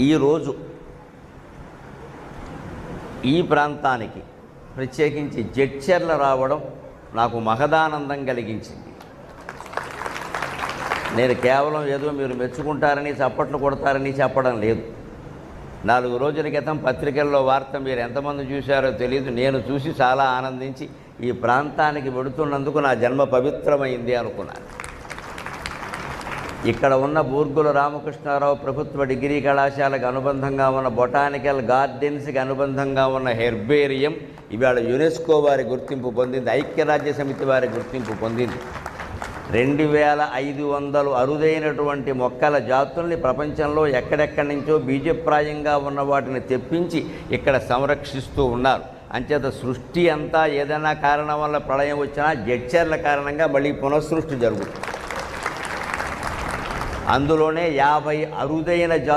ఈరోజు ఈ ప్రాంతానికి ప్రత్యేకించి జడ్చర్ల రావడం నాకు మహదానందం కలిగించింది. నేను కేవలం ఏదో మీరు మెచ్చుకుంటారని చప్పట్లు కొడతారని చెప్పడం లేదు. నాలుగు రోజుల క్రితం పత్రికల్లో వార్త మీరు ఎంతమంది చూశారో తెలియదు నేను చూసి చాలా ఆనందించి ఈ ప్రాంతానికి వెడుతున్నందుకు నా జన్మ పవిత్రమైంది అనుకున్నాను. ఇక్కడ ఉన్న బూర్గుల రామకృష్ణారావు ప్రభుత్వ డిగ్రీ కళాశాలకు అనుబంధంగా ఉన్న బొటానికల్ గార్డెన్స్కి అనుబంధంగా ఉన్న హెర్బేరియం ఇవాళ యునెస్కో వారి గుర్తింపు పొందింది ఐక్యరాజ్య సమితి వారి గుర్తింపు పొందింది. రెండు వేల ఐదు వందలు అరుదైనటువంటి మొక్కల జాతుల్ని ప్రపంచంలో ఎక్కడెక్కడి నుంచో బీజప్రాయంగా ఉన్న వాటిని తెప్పించి ఇక్కడ సంరక్షిస్తూ ఉన్నారు. అంచేత సృష్టి అంతా ఏదైనా కారణం వల్ల ప్రళయం వచ్చినా జడ్చర్ల కారణంగా మళ్ళీ పునఃసృష్టి జరుగుతుంది. అందులోనే యాభై అరుదైన జా